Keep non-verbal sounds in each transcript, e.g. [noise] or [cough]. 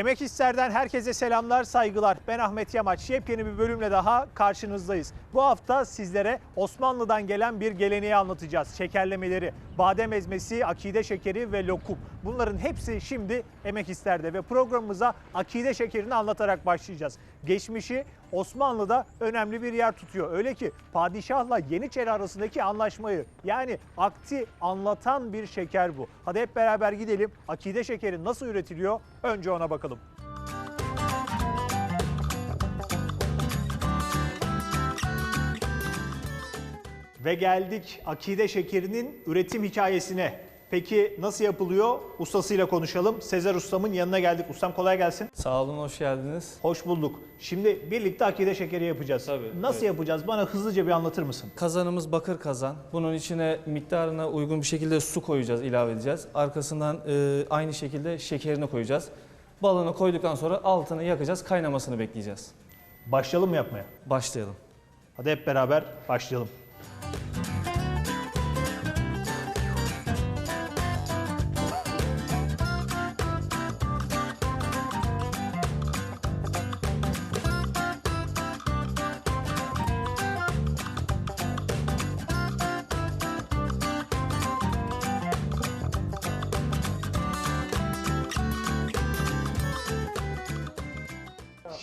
Emek İster'den herkese selamlar, saygılar. Ben Ahmet Yamaç. Yepyeni bir bölümle daha karşınızdayız. Bu hafta sizlere Osmanlı'dan gelen bir geleneği anlatacağız. Şekerlemeleri, badem ezmesi, akide şekeri ve lokum. Bunların hepsi şimdi Emek İster'de ve programımıza akide şekerini anlatarak başlayacağız. Geçmişi Osmanlı'da önemli bir yer tutuyor. Öyle ki padişahla Yeniçeri arasındaki anlaşmayı yani akti anlatan bir şeker bu. Hadi hep beraber gidelim. Akide şekeri nasıl üretiliyor? Önce ona bakalım. Ve geldik akide şekerinin üretim hikayesine. Peki nasıl yapılıyor? Ustasıyla konuşalım. Sezer ustamın yanına geldik. Ustam kolay gelsin. Sağ olun, hoş geldiniz. Hoş bulduk. Şimdi birlikte akide şekeri yapacağız. Tabii, Nasıl evet. yapacağız? Bana hızlıca bir anlatır mısın? Kazanımız bakır kazan. Bunun içine miktarına uygun bir şekilde su koyacağız, ilave edeceğiz. Arkasından e, aynı şekilde şekerini koyacağız. Balını koyduktan sonra altını yakacağız, kaynamasını bekleyeceğiz. Başlayalım mı yapmaya? Başlayalım. Hadi hep beraber başlayalım.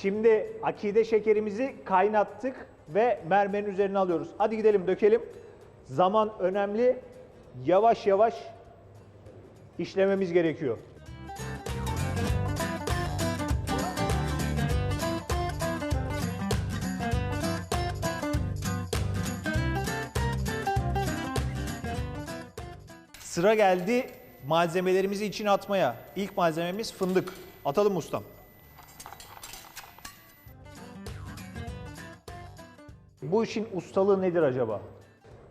Şimdi akide şekerimizi kaynattık ve mermerin üzerine alıyoruz. Hadi gidelim dökelim. Zaman önemli. Yavaş yavaş işlememiz gerekiyor. Sıra geldi malzemelerimizi içine atmaya. İlk malzememiz fındık. Atalım ustam. Bu işin ustalığı nedir acaba?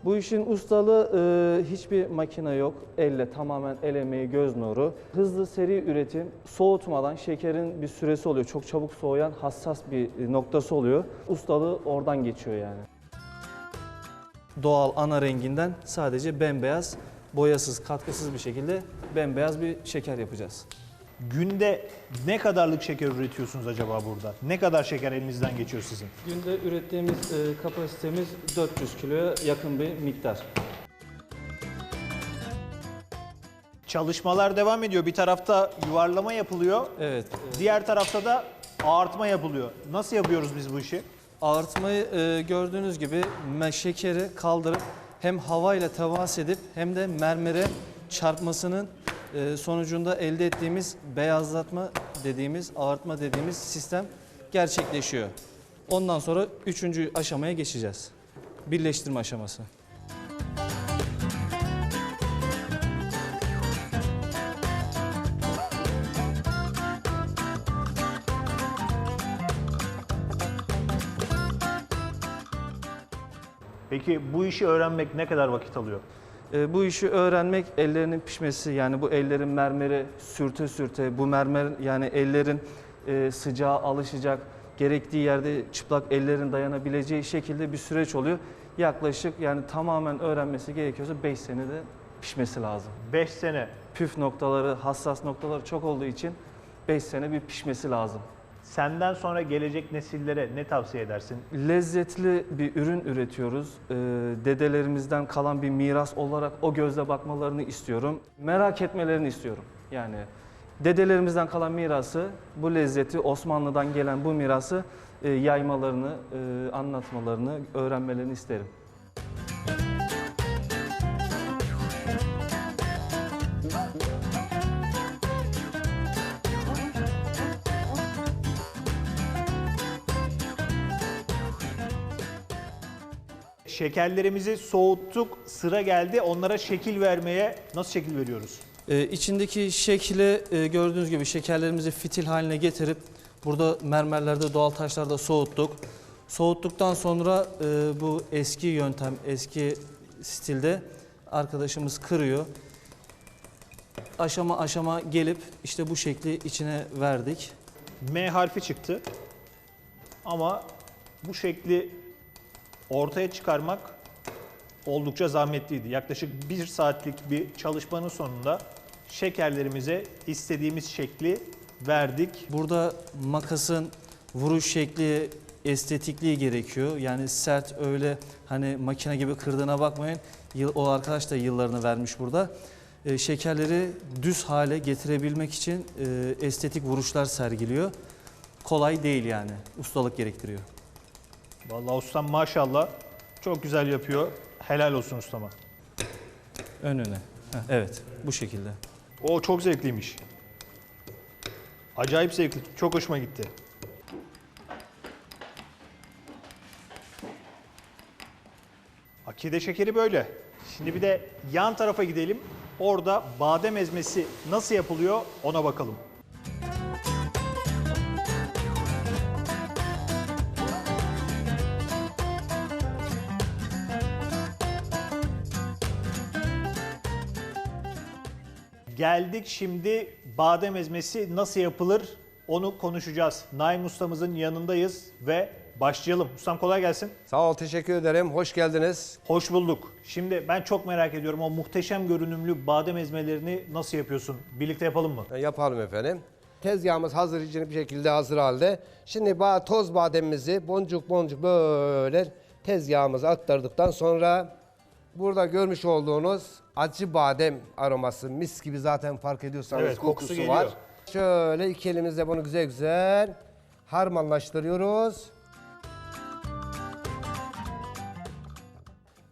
Bu işin ustalığı e, hiçbir makine yok. Elle tamamen el emeği, göz nuru. Hızlı seri üretim, soğutmadan şekerin bir süresi oluyor. Çok çabuk soğuyan hassas bir noktası oluyor. Ustalığı oradan geçiyor yani. Doğal ana renginden sadece bembeyaz, boyasız, katkısız bir şekilde bembeyaz bir şeker yapacağız. Günde ne kadarlık şeker üretiyorsunuz acaba burada? Ne kadar şeker elinizden geçiyor sizin? Günde ürettiğimiz e, kapasitemiz 400 kiloya yakın bir miktar. Çalışmalar devam ediyor. Bir tarafta yuvarlama yapılıyor. Evet. Diğer tarafta da ağartma yapılıyor. Nasıl yapıyoruz biz bu işi? Ağırtmayı e, gördüğünüz gibi me- şekeri kaldırıp hem havayla temas edip hem de mermere çarpmasının e, sonucunda elde ettiğimiz beyazlatma dediğimiz, ağartma dediğimiz sistem gerçekleşiyor. Ondan sonra üçüncü aşamaya geçeceğiz. Birleştirme aşaması. Peki bu işi öğrenmek ne kadar vakit alıyor? E, bu işi öğrenmek ellerinin pişmesi yani bu ellerin mermeri sürte sürte bu mermer yani ellerin e, sıcağa alışacak gerektiği yerde çıplak ellerin dayanabileceği şekilde bir süreç oluyor. Yaklaşık yani tamamen öğrenmesi gerekiyorsa 5 senede pişmesi lazım. 5 sene. Püf noktaları, hassas noktaları çok olduğu için 5 sene bir pişmesi lazım. Senden sonra gelecek nesillere ne tavsiye edersin? Lezzetli bir ürün üretiyoruz. Ee, dedelerimizden kalan bir miras olarak o gözle bakmalarını istiyorum. Merak etmelerini istiyorum. Yani dedelerimizden kalan mirası, bu lezzeti, Osmanlı'dan gelen bu mirası e, yaymalarını, e, anlatmalarını, öğrenmelerini isterim. Şekerlerimizi soğuttuk, sıra geldi. Onlara şekil vermeye nasıl şekil veriyoruz? Ee, içindeki şekli e, gördüğünüz gibi şekerlerimizi fitil haline getirip burada mermerlerde doğal taşlarda soğuttuk. Soğuttuktan sonra e, bu eski yöntem, eski stilde arkadaşımız kırıyor. Aşama aşama gelip işte bu şekli içine verdik. M harfi çıktı. Ama bu şekli ortaya çıkarmak oldukça zahmetliydi. Yaklaşık bir saatlik bir çalışmanın sonunda şekerlerimize istediğimiz şekli verdik. Burada makasın vuruş şekli, estetikliği gerekiyor. Yani sert öyle hani makine gibi kırdığına bakmayın. O arkadaş da yıllarını vermiş burada. E, şekerleri düz hale getirebilmek için e, estetik vuruşlar sergiliyor. Kolay değil yani. Ustalık gerektiriyor. Vallahi ustam maşallah çok güzel yapıyor. Helal olsun ustama. Önüne. Heh, evet bu şekilde. O çok zevkliymiş. Acayip zevkli. Çok hoşuma gitti. Akide şekeri böyle. Şimdi bir de yan tarafa gidelim. Orada badem ezmesi nasıl yapılıyor ona bakalım. Geldik şimdi badem ezmesi nasıl yapılır onu konuşacağız. Naim ustamızın yanındayız ve başlayalım. Ustam kolay gelsin. Sağ ol, teşekkür ederim. Hoş geldiniz. Hoş bulduk. Şimdi ben çok merak ediyorum o muhteşem görünümlü badem ezmelerini nasıl yapıyorsun? Birlikte yapalım mı? E, Yapalım efendim. Tezgahımız hazır, hijyenik bir şekilde hazır halde. Şimdi ba- toz bademimizi boncuk boncuk böyle tezgahımıza aktardıktan sonra burada görmüş olduğunuz acı badem aroması mis gibi zaten fark ediyorsanız Evet, kokusu kokusu, geliyor. var. Şöyle iki elimizle bunu güzel güzel harmanlaştırıyoruz.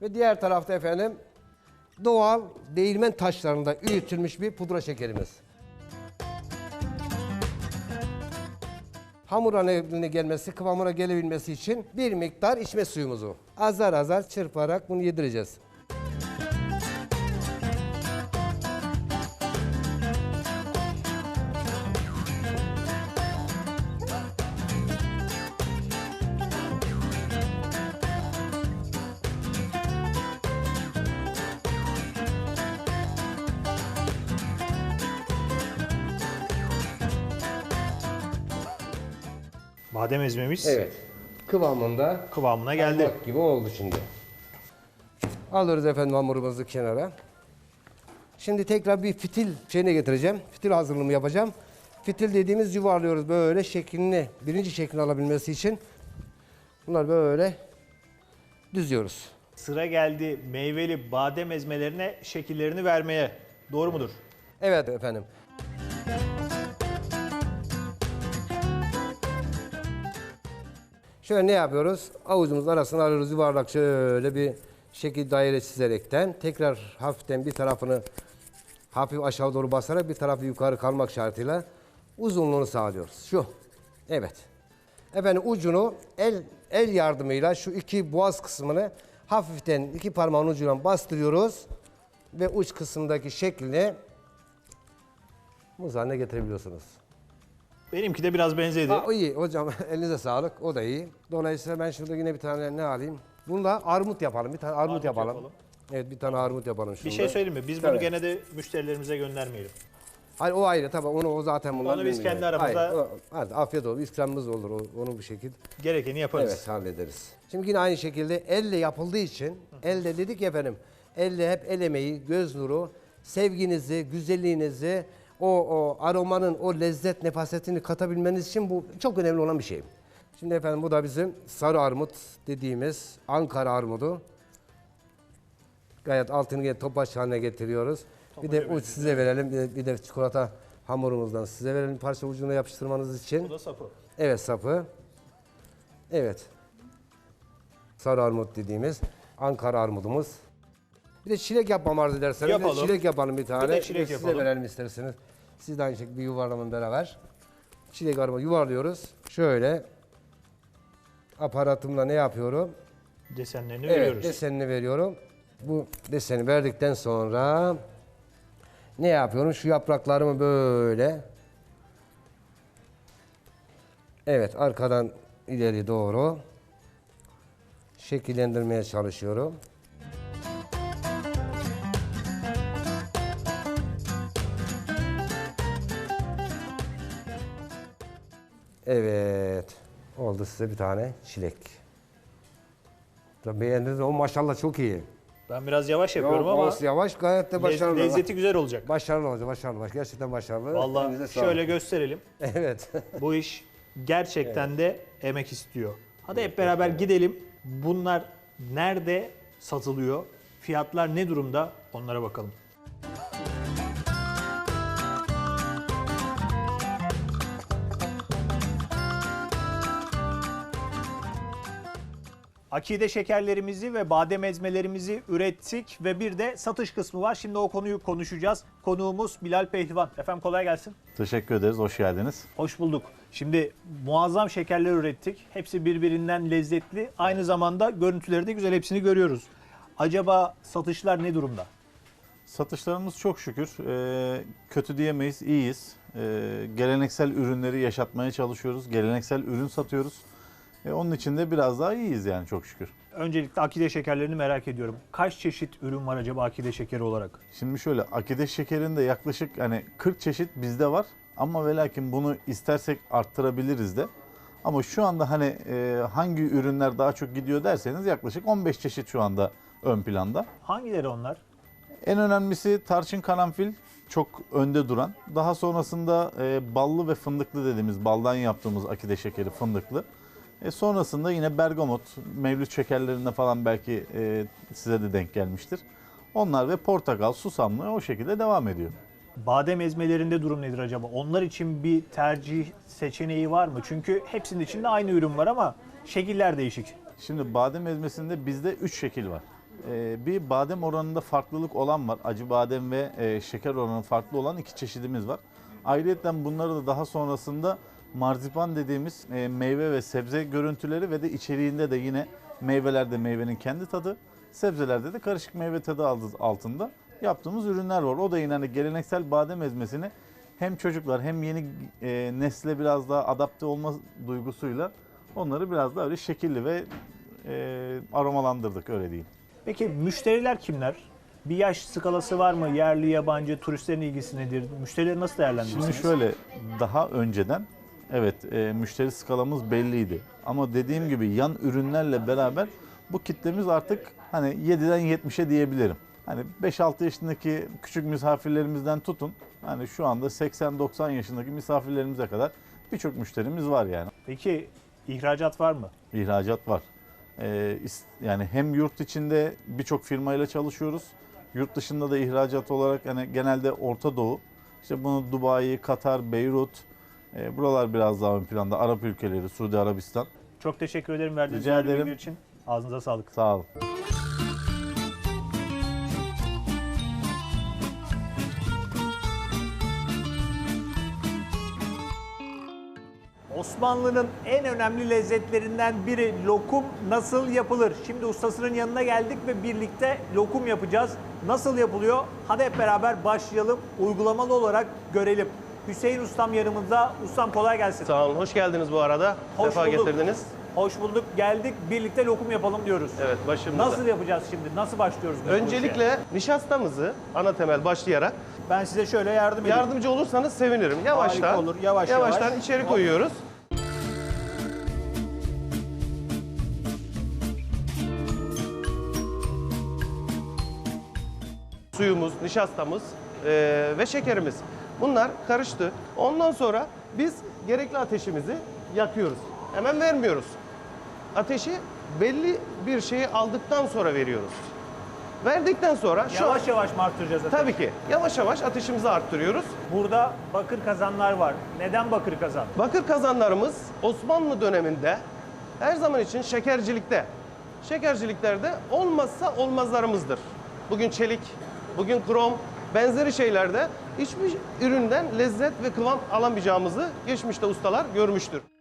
Ve diğer tarafta efendim doğal değirmen taşlarında üretilmiş bir pudra şekerimiz. Hamur haline gelmesi, kıvamına gelebilmesi için bir miktar içme suyumuzu azar azar çırparak bunu yedireceğiz. Badem ezmemiz Evet. Kıvamında kıvamına geldi. Bak gibi oldu şimdi. Alıyoruz efendim hamurumuzu kenara. Şimdi tekrar bir fitil şeyine getireceğim. Fitil hazırlığımı yapacağım. Fitil dediğimiz yuvarlıyoruz böyle şeklini, birinci şeklini alabilmesi için. Bunlar böyle düzüyoruz. Sıra geldi meyveli badem ezmelerine şekillerini vermeye. Doğru mudur? Evet efendim. Şöyle ne yapıyoruz? Avucumuzun arasına alıyoruz yuvarlak şöyle bir şekil daire çizerekten. Tekrar hafiften bir tarafını hafif aşağı doğru basarak bir tarafı yukarı kalmak şartıyla uzunluğunu sağlıyoruz. Şu. Evet. Efendim ucunu el el yardımıyla şu iki boğaz kısmını hafiften iki parmağın ucuyla bastırıyoruz ve uç kısımdaki şeklini muz haline getirebiliyorsunuz. Benimki de biraz benzedi. Ha, iyi hocam [laughs] elinize sağlık o da iyi. Dolayısıyla ben şurada yine bir tane ne alayım? Bunu da armut yapalım. Bir tane armut, Armut yapalım. yapalım. Evet bir tane armut yapalım Bir şurada. şey söyleyeyim mi? Biz bunu Tabii. gene de müşterilerimize göndermeyelim. Hayır o ayrı tabii onu o zaten bunlar. Onu biz kendi aramızda- Hayır, afiyet olsun ikramımız olur onu bir şekilde. Gerekeni yaparız. Evet hallederiz. Şimdi yine aynı şekilde elle yapıldığı için elle dedik efendim elle hep el emeği, göz nuru, sevginizi, güzelliğinizi, o, o aromanın o lezzet nefasetini katabilmeniz için bu çok önemli olan bir şey. Şimdi efendim bu da bizim sarı armut dediğimiz Ankara armudu. Gayet altını yine topaç haline getiriyoruz. bir de uç size verelim. Bir de, bir de çikolata hamurumuzdan size verelim parça ucuna yapıştırmanız için. Bu da sapı. Evet sapı. Evet. Sarı armut dediğimiz Ankara armudumuz. Bir de çilek yapmam arzu ederseniz. Bir de Yapalım. çilek yapalım bir tane. Bir de çilek size yapalım. verelim isterseniz. Siz de aynı şekilde bir yuvarlamanın beraber. Çilek armudu yuvarlıyoruz. Şöyle aparatımla ne yapıyorum? Desenlerini Evet, veriyoruz. desenini veriyorum. Bu deseni verdikten sonra ne yapıyorum? Şu yapraklarımı böyle Evet, arkadan ileri doğru şekillendirmeye çalışıyorum. Evet. Oldu size bir tane çilek. Tabii beğendiniz? O maşallah çok iyi. Ben biraz yavaş yapıyorum Yok, ama olsun, yavaş gayet de lez- başarılı. lezzeti güzel olacak. Başarılı olacak, başarılı. Baş- Gerçekten başarılı. Elinize Vallahi sağlık. şöyle gösterelim. [laughs] Evet. Bu iş gerçekten de emek istiyor. Hadi hep beraber gidelim. Bunlar nerede satılıyor? Fiyatlar ne durumda? Onlara bakalım. Akide şekerlerimizi ve badem ezmelerimizi ürettik ve bir de satış kısmı var. Şimdi o konuyu konuşacağız. Konuğumuz Bilal Pehlivan. Efendim kolay gelsin. Teşekkür ederiz, hoş geldiniz. Hoş bulduk. Şimdi muazzam şekerler ürettik. Hepsi birbirinden lezzetli. Aynı zamanda görüntüleri de güzel. Hepsini görüyoruz. Acaba satışlar ne durumda? Satışlarımız çok şükür e, kötü diyemeyiz, iyiyiz. E, geleneksel ürünleri yaşatmaya çalışıyoruz, geleneksel ürün satıyoruz. E, onun için de biraz daha iyiyiz yani çok şükür. Öncelikle akide şekerlerini merak ediyorum. Kaç çeşit ürün var acaba akide şekeri olarak? Şimdi şöyle akide şekerinde yaklaşık hani 40 çeşit bizde var. Ama ve lakin bunu istersek arttırabiliriz de. Ama şu anda hani e, hangi ürünler daha çok gidiyor derseniz yaklaşık 15 çeşit şu anda ön planda. Hangileri onlar? En önemlisi tarçın karanfil çok önde duran. Daha sonrasında e, ballı ve fındıklı dediğimiz baldan yaptığımız akide şekeri fındıklı. E, sonrasında yine bergamot, mevlüt şekerlerinde falan belki e, size de denk gelmiştir. Onlar ve portakal, susamlı o şekilde devam ediyor. Badem ezmelerinde durum nedir acaba? Onlar için bir tercih seçeneği var mı? Çünkü hepsinin içinde aynı ürün var ama şekiller değişik. Şimdi badem ezmesinde bizde 3 şekil var. Ee, bir badem oranında farklılık olan var. Acı badem ve e, şeker oranı farklı olan iki çeşidimiz var. Ayrıca bunları da daha sonrasında marzipan dediğimiz e, meyve ve sebze görüntüleri ve de içeriğinde de yine meyvelerde meyvenin kendi tadı, sebzelerde de karışık meyve tadı altında yaptığımız ürünler var. O da yine hani geleneksel badem ezmesini hem çocuklar hem yeni e, nesle biraz daha adapte olma duygusuyla onları biraz daha öyle şekilli ve e, aromalandırdık öyle diyeyim. Peki müşteriler kimler? Bir yaş skalası var mı? Yerli, yabancı, turistlerin ilgisi nedir? Müşterileri nasıl değerlendiriyorsunuz? Şimdi şöyle daha önceden evet e, müşteri skalamız belliydi. Ama dediğim gibi yan ürünlerle beraber bu kitlemiz artık hani 7'den 70'e diyebilirim. Hani 5-6 yaşındaki küçük misafirlerimizden tutun. Hani şu anda 80-90 yaşındaki misafirlerimize kadar birçok müşterimiz var yani. Peki ihracat var mı? İhracat var. Ee, yani hem yurt içinde birçok firmayla çalışıyoruz. Yurt dışında da ihracat olarak yani genelde Orta Doğu. İşte bunu Dubai, Katar, Beyrut, e, buralar biraz daha ön planda. Arap ülkeleri, Suudi Arabistan. Çok teşekkür ederim verdiğiniz Rica ederim. bilgiler için. Ağzınıza sağlık. Sağ olun. Osmanlı'nın en önemli lezzetlerinden biri lokum nasıl yapılır? Şimdi ustasının yanına geldik ve birlikte lokum yapacağız. Nasıl yapılıyor? Hadi hep beraber başlayalım. Uygulamalı olarak görelim. Hüseyin ustam yanımızda. Ustam kolay gelsin. Sağ olun. Hoş geldiniz bu arada. Hoş Sefa bulduk. getirdiniz. Hoş bulduk. Geldik. Birlikte lokum yapalım diyoruz. Evet başımızda. Nasıl yapacağız şimdi? Nasıl başlıyoruz? bu işe? Öncelikle nişastamızı ana temel başlayarak ben size şöyle yardım edeyim. yardımcı olursanız sevinirim. Yavaştan, Harika olur. Yavaş yavaştan yavaş. içeri koyuyoruz. Suyumuz, nişastamız eee, ve şekerimiz. Bunlar karıştı. Ondan sonra biz gerekli ateşimizi yakıyoruz. Hemen vermiyoruz. Ateşi belli bir şeyi aldıktan sonra veriyoruz. Verdikten sonra şu Yavaş yavaş mı arttıracağız? ateşi? Tabii ki. Yavaş yavaş ateşimizi arttırıyoruz. Burada bakır kazanlar var. Neden bakır kazan? Bakır kazanlarımız Osmanlı döneminde her zaman için şekercilikte, şekerciliklerde olmazsa olmazlarımızdır. Bugün çelik, bugün krom, benzeri şeylerde hiçbir üründen lezzet ve kıvam alamayacağımızı geçmişte ustalar görmüştür. —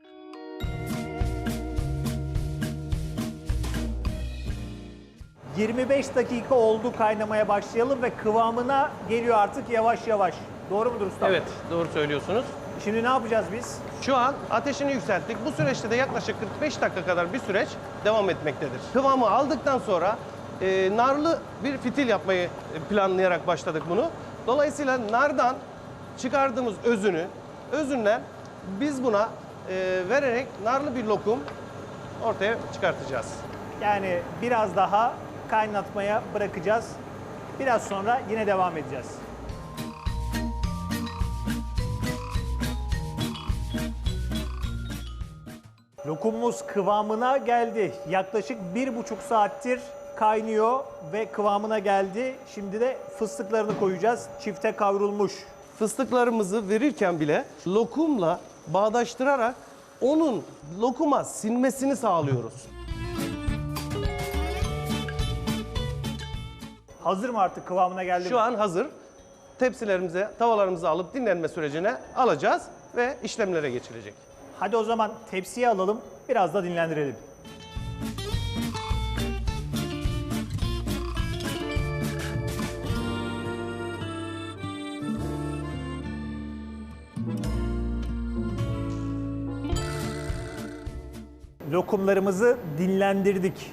25 dakika oldu kaynamaya başlayalım ve kıvamına geliyor artık yavaş yavaş. Doğru mudur usta? Evet, doğru söylüyorsunuz. Şimdi ne yapacağız biz? Şu an ateşini yükselttik. Bu süreçte de yaklaşık 45 dakika kadar bir süreç devam etmektedir. Kıvamı aldıktan sonra e, narlı bir fitil yapmayı planlayarak başladık bunu. Dolayısıyla nardan çıkardığımız özünü, özünden biz buna e, vererek narlı bir lokum ortaya çıkartacağız. Yani biraz daha kaynatmaya bırakacağız. Biraz sonra yine devam edeceğiz. Lokumumuz kıvamına geldi. Yaklaşık bir buçuk saattir kaynıyor ve kıvamına geldi. Şimdi de fıstıklarını koyacağız. Çifte kavrulmuş. Fıstıklarımızı verirken bile lokumla bağdaştırarak onun lokuma sinmesini sağlıyoruz. Hazır mı artık kıvamına geldi Şu mi? an hazır. Tepsilerimize, tavalarımızı alıp dinlenme sürecine alacağız ve işlemlere geçilecek. Hadi o zaman tepsiye alalım, biraz da dinlendirelim. Lokumlarımızı dinlendirdik.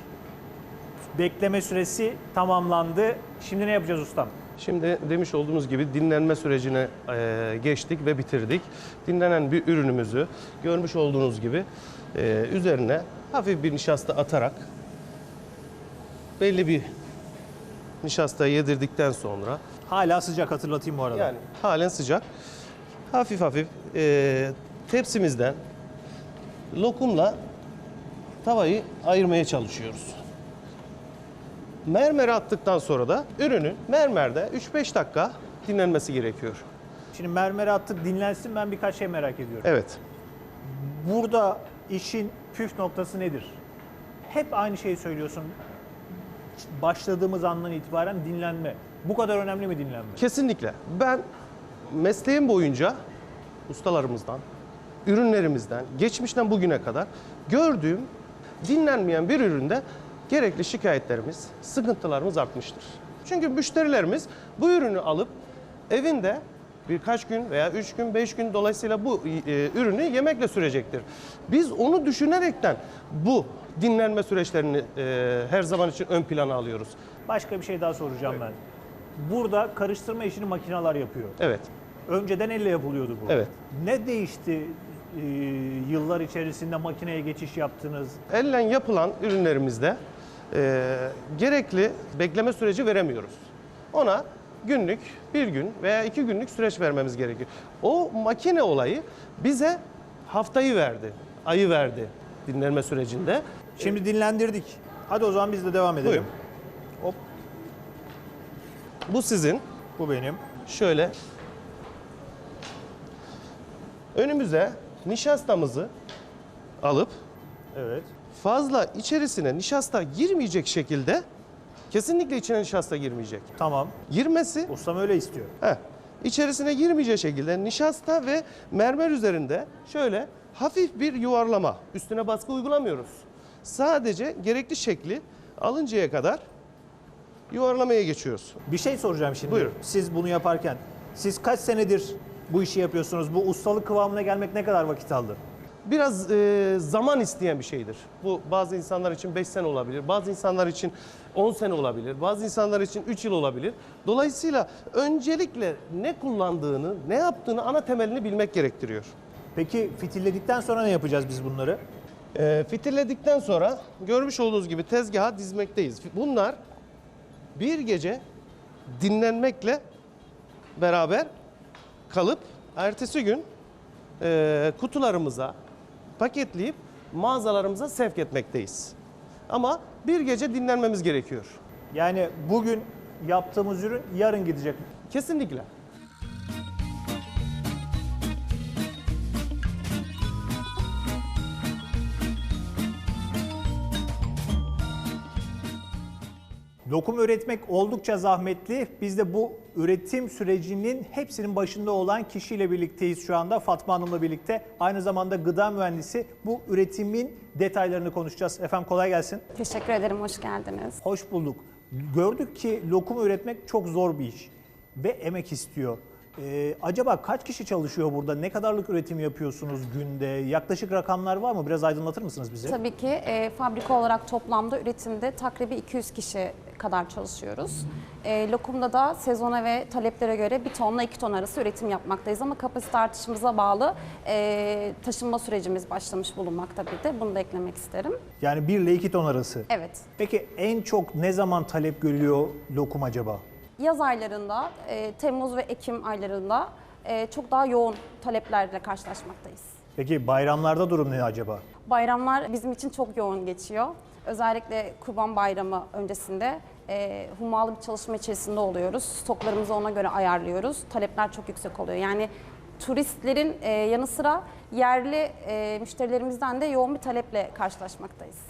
Bekleme süresi tamamlandı. Şimdi ne yapacağız ustam? Şimdi demiş olduğumuz gibi dinlenme sürecine e, geçtik ve bitirdik. Dinlenen bir ürünümüzü görmüş olduğunuz gibi e, üzerine hafif bir nişasta atarak belli bir nişasta yedirdikten sonra Hala sıcak hatırlatayım bu arada. yani halen sıcak hafif hafif e, tepsimizden lokumla tavayı ayırmaya çalışıyoruz. Mermere attıktan sonra da ürünün mermerde 3-5 dakika dinlenmesi gerekiyor. Şimdi mermere attık dinlensin ben birkaç şey merak ediyorum. Evet. Burada işin püf noktası nedir? Hep aynı şeyi söylüyorsun. Başladığımız andan itibaren dinlenme. Bu kadar önemli mi dinlenme? Kesinlikle. Ben mesleğim boyunca ustalarımızdan, ürünlerimizden, geçmişten bugüne kadar gördüğüm dinlenmeyen bir üründe gerekli şikayetlerimiz, sıkıntılarımız artmıştır. Çünkü müşterilerimiz bu ürünü alıp evinde birkaç gün veya üç gün, beş gün dolayısıyla bu e, ürünü yemekle sürecektir. Biz onu düşünerekten bu dinlenme süreçlerini e, her zaman için ön plana alıyoruz. Başka bir şey daha soracağım ben. Burada karıştırma işini makineler yapıyor. Evet. Önceden elle yapılıyordu bu. Evet. Ne değişti e, yıllar içerisinde makineye geçiş yaptınız? Elle yapılan ürünlerimizde e, gerekli bekleme süreci veremiyoruz. Ona günlük, bir gün veya iki günlük süreç vermemiz gerekiyor. O makine olayı bize haftayı verdi, ayı verdi dinlenme sürecinde. Şimdi dinlendirdik. Hadi o zaman biz de devam edelim. Buyurun. Hop Bu sizin. bu benim. Şöyle önümüze nişastamızı alıp Evet. fazla içerisine nişasta girmeyecek şekilde kesinlikle içine nişasta girmeyecek. Tamam. Girmesi Ustam öyle istiyor. Heh. İçerisine girmeyeceği şekilde nişasta ve mermer üzerinde şöyle hafif bir yuvarlama. Üstüne baskı uygulamıyoruz. Sadece gerekli şekli alıncaya kadar yuvarlamaya geçiyoruz. Bir şey soracağım şimdi. Buyurun. Siz bunu yaparken siz kaç senedir bu işi yapıyorsunuz? Bu ustalık kıvamına gelmek ne kadar vakit aldı? Biraz e, zaman isteyen bir şeydir. Bu bazı insanlar için 5 sene olabilir, bazı insanlar için 10 sene olabilir, bazı insanlar için 3 yıl olabilir. Dolayısıyla öncelikle ne kullandığını, ne yaptığını ana temelini bilmek gerektiriyor. Peki fitilledikten sonra ne yapacağız biz bunları? E, fitilledikten sonra görmüş olduğunuz gibi tezgaha dizmekteyiz. Bunlar bir gece dinlenmekle beraber kalıp ertesi gün e, kutularımıza paketleyip mağazalarımıza sevk etmekteyiz. Ama bir gece dinlenmemiz gerekiyor. Yani bugün yaptığımız ürün yarın gidecek. Kesinlikle. Lokum üretmek oldukça zahmetli. Biz de bu üretim sürecinin hepsinin başında olan kişiyle birlikteyiz şu anda. Fatma Hanım'la birlikte. Aynı zamanda gıda mühendisi. Bu üretimin detaylarını konuşacağız. Efendim kolay gelsin. Teşekkür ederim, hoş geldiniz. Hoş bulduk. Gördük ki lokum üretmek çok zor bir iş ve emek istiyor. Ee, acaba kaç kişi çalışıyor burada? Ne kadarlık üretim yapıyorsunuz günde? Yaklaşık rakamlar var mı? Biraz aydınlatır mısınız bize? Tabii ki e, fabrika olarak toplamda üretimde takribi 200 kişi kadar çalışıyoruz. E, lokumda da sezona ve taleplere göre 1 tonla 2 ton arası üretim yapmaktayız ama kapasite artışımıza bağlı e, taşınma sürecimiz başlamış bulunmakta bir de. Bunu da eklemek isterim. Yani 1 ile 2 ton arası. Evet. Peki en çok ne zaman talep görüyor lokum acaba? Yaz aylarında, e, Temmuz ve Ekim aylarında e, çok daha yoğun taleplerle karşılaşmaktayız. Peki bayramlarda durum ne acaba? Bayramlar bizim için çok yoğun geçiyor. Özellikle Kurban Bayramı öncesinde e, hummalı bir çalışma içerisinde oluyoruz. Stoklarımızı ona göre ayarlıyoruz. Talepler çok yüksek oluyor. Yani turistlerin e, yanı sıra yerli e, müşterilerimizden de yoğun bir taleple karşılaşmaktayız.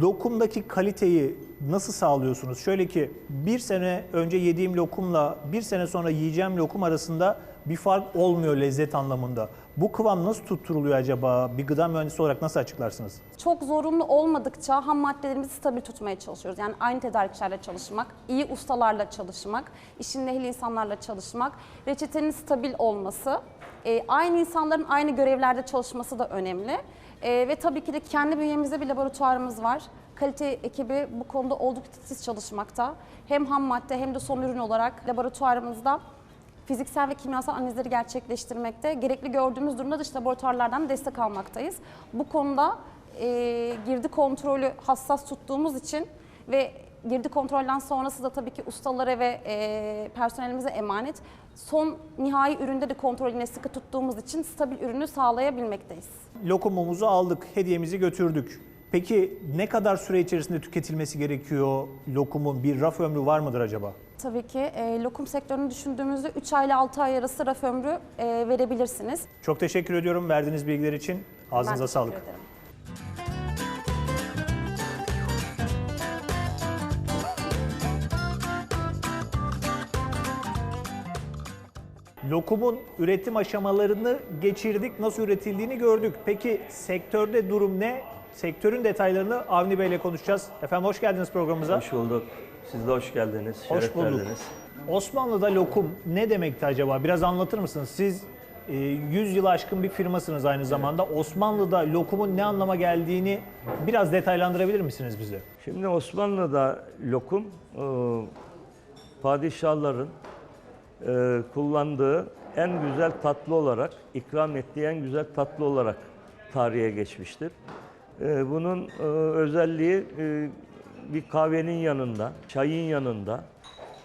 Lokumdaki kaliteyi nasıl sağlıyorsunuz? Şöyle ki bir sene önce yediğim lokumla bir sene sonra yiyeceğim lokum arasında bir fark olmuyor lezzet anlamında. Bu kıvam nasıl tutturuluyor acaba? Bir gıda mühendisi olarak nasıl açıklarsınız? Çok zorunlu olmadıkça ham maddelerimizi stabil tutmaya çalışıyoruz. Yani aynı tedarikçilerle çalışmak, iyi ustalarla çalışmak, işin ehli insanlarla çalışmak, reçetenin stabil olması, e, aynı insanların aynı görevlerde çalışması da önemli. E, ve tabii ki de kendi bünyemizde bir laboratuvarımız var. Kalite ekibi bu konuda oldukça titiz çalışmakta. Hem ham madde hem de son ürün olarak laboratuvarımızda fiziksel ve kimyasal analizleri gerçekleştirmekte. Gerekli gördüğümüz durumda dış laboratuvarlardan destek almaktayız. Bu konuda e, girdi kontrolü hassas tuttuğumuz için ve girdi kontrolden sonrası da tabii ki ustalara ve e, personelimize emanet. Son nihai üründe de kontrolüne sıkı tuttuğumuz için stabil ürünü sağlayabilmekteyiz. Lokumumuzu aldık, hediyemizi götürdük. Peki ne kadar süre içerisinde tüketilmesi gerekiyor lokumun? Bir raf ömrü var mıdır acaba? Tabii ki e, lokum sektörünü düşündüğümüzde 3 ay ile 6 ay arası raf ömrü e, verebilirsiniz. Çok teşekkür ediyorum verdiğiniz bilgiler için. Ben Ağzınıza teşekkür sağlık. ederim. Lokumun üretim aşamalarını geçirdik, nasıl üretildiğini gördük. Peki sektörde durum ne? Sektörün detaylarını Avni Bey ile konuşacağız. Efendim hoş geldiniz programımıza. Hoş bulduk. Siz de hoş geldiniz. Hoş Şeref bulduk. verdiniz. Osmanlı'da lokum ne demekti acaba? Biraz anlatır mısınız? Siz e, 100 yılı aşkın bir firmasınız aynı zamanda. Osmanlı'da lokumun ne anlama geldiğini biraz detaylandırabilir misiniz bize? Şimdi Osmanlı'da lokum e, padişahların e, kullandığı en güzel tatlı olarak, ikram ettiği en güzel tatlı olarak tarihe geçmiştir. E, Bunun e, özelliği e, bir kahvenin yanında, çayın yanında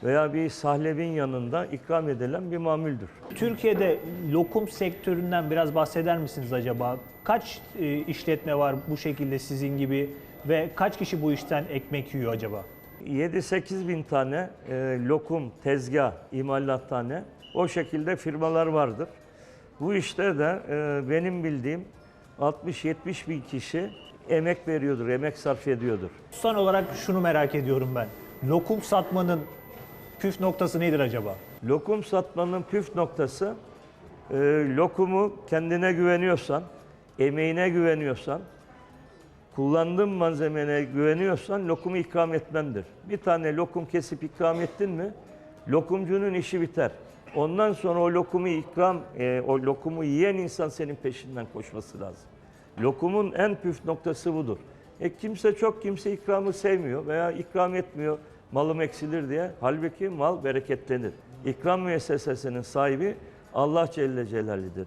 veya bir sahlebin yanında ikram edilen bir mamuldür. Türkiye'de lokum sektöründen biraz bahseder misiniz acaba? Kaç e, işletme var bu şekilde sizin gibi ve kaç kişi bu işten ekmek yiyor acaba? 7-8 bin tane e, lokum, tezgah, imalathane o şekilde firmalar vardır. Bu işte de e, benim bildiğim 60-70 bin kişi emek veriyordur, emek sarf ediyordur. Son olarak şunu merak ediyorum ben. Lokum satmanın püf noktası nedir acaba? Lokum satmanın püf noktası e, lokumu kendine güveniyorsan, emeğine güveniyorsan, kullandığın malzemene güveniyorsan lokumu ikram etmendir. Bir tane lokum kesip ikram ettin mi lokumcunun işi biter. Ondan sonra o lokumu ikram, e, o lokumu yiyen insan senin peşinden koşması lazım. Lokumun en püf noktası budur. E kimse çok kimse ikramı sevmiyor veya ikram etmiyor malım eksilir diye. Halbuki mal bereketlenir. İkram müessesesinin sahibi Allah Celle Celaluhu'dur.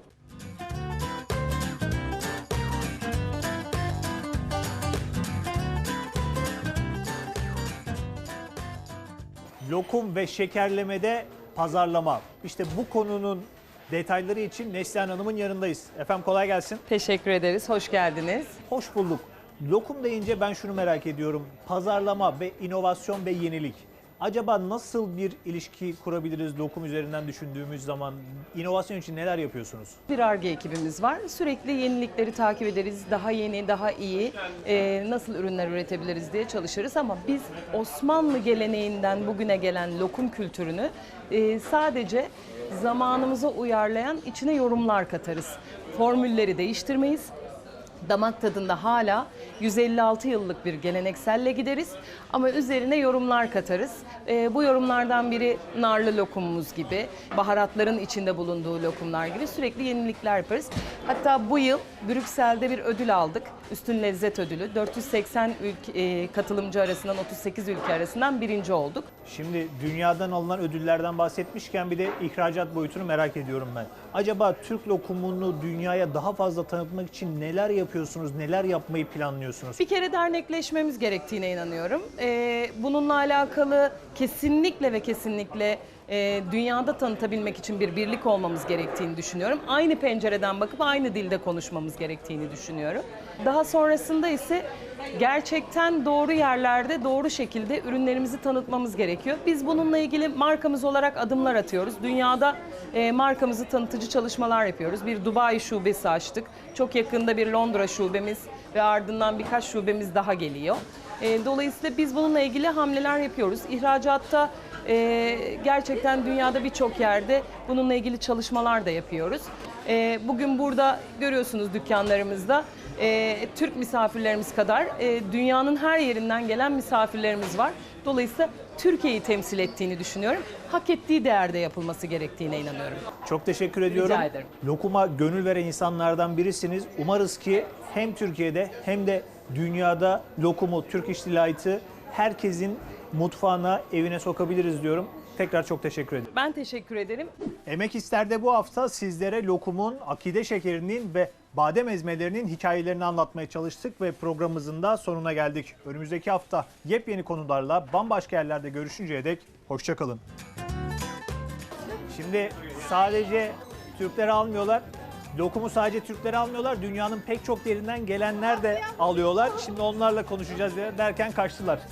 Lokum ve şekerlemede pazarlama. İşte bu konunun detayları için Neslihan Hanım'ın yanındayız. Efendim kolay gelsin. Teşekkür ederiz. Hoş geldiniz. Hoş bulduk. Lokum deyince ben şunu merak ediyorum. Pazarlama ve inovasyon ve yenilik. Acaba nasıl bir ilişki kurabiliriz lokum üzerinden düşündüğümüz zaman? İnovasyon için neler yapıyorsunuz? Bir ARGE ekibimiz var. Sürekli yenilikleri takip ederiz. Daha yeni, daha iyi e, nasıl ürünler üretebiliriz diye çalışırız. Ama biz Osmanlı geleneğinden bugüne gelen lokum kültürünü e, sadece zamanımıza uyarlayan içine yorumlar katarız. Formülleri değiştirmeyiz. Damak tadında hala 156 yıllık bir gelenekselle gideriz ama üzerine yorumlar katarız. Ee, bu yorumlardan biri narlı lokumumuz gibi, baharatların içinde bulunduğu lokumlar gibi sürekli yenilikler yaparız. Hatta bu yıl Brüksel'de bir ödül aldık. Üstün Lezzet Ödülü. 480 ülke, e, katılımcı arasından 38 ülke arasından birinci olduk. Şimdi dünyadan alınan ödüllerden bahsetmişken bir de ihracat boyutunu merak ediyorum ben. Acaba Türk lokumunu dünyaya daha fazla tanıtmak için neler yapıyorsunuz, neler yapmayı planlıyorsunuz? Bir kere dernekleşmemiz gerektiğine inanıyorum. Ee, bununla alakalı kesinlikle ve kesinlikle e, dünyada tanıtabilmek için bir birlik olmamız gerektiğini düşünüyorum. Aynı pencereden bakıp aynı dilde konuşmamız gerektiğini düşünüyorum. Daha sonrasında ise gerçekten doğru yerlerde doğru şekilde ürünlerimizi tanıtmamız gerekiyor. Biz bununla ilgili markamız olarak adımlar atıyoruz. Dünyada e, markamızı tanıtıcı çalışmalar yapıyoruz. Bir Dubai şubesi açtık. Çok yakında bir Londra şubemiz ve ardından birkaç şubemiz daha geliyor. E, dolayısıyla biz bununla ilgili hamleler yapıyoruz. İhracatta e, gerçekten dünyada birçok yerde bununla ilgili çalışmalar da yapıyoruz. E, bugün burada görüyorsunuz dükkanlarımızda e, Türk misafirlerimiz kadar e, dünyanın her yerinden gelen misafirlerimiz var. Dolayısıyla Türkiye'yi temsil ettiğini düşünüyorum. Hak ettiği değerde yapılması gerektiğine inanıyorum. Çok teşekkür ediyorum. Rica ederim. Lokuma gönül veren insanlardan birisiniz. Umarız ki hem Türkiye'de hem de dünyada lokumu, Türk İş Delight'ı herkesin mutfağına, evine sokabiliriz diyorum. Tekrar çok teşekkür ederim. Ben teşekkür ederim. Emek İster'de bu hafta sizlere lokumun, akide şekerinin ve badem ezmelerinin hikayelerini anlatmaya çalıştık ve programımızın da sonuna geldik. Önümüzdeki hafta yepyeni konularla bambaşka yerlerde görüşünceye dek hoşçakalın. Şimdi sadece Türkler almıyorlar. Lokumu sadece Türkler almıyorlar. Dünyanın pek çok yerinden gelenler de alıyorlar. Şimdi onlarla konuşacağız derken kaçtılar. [laughs]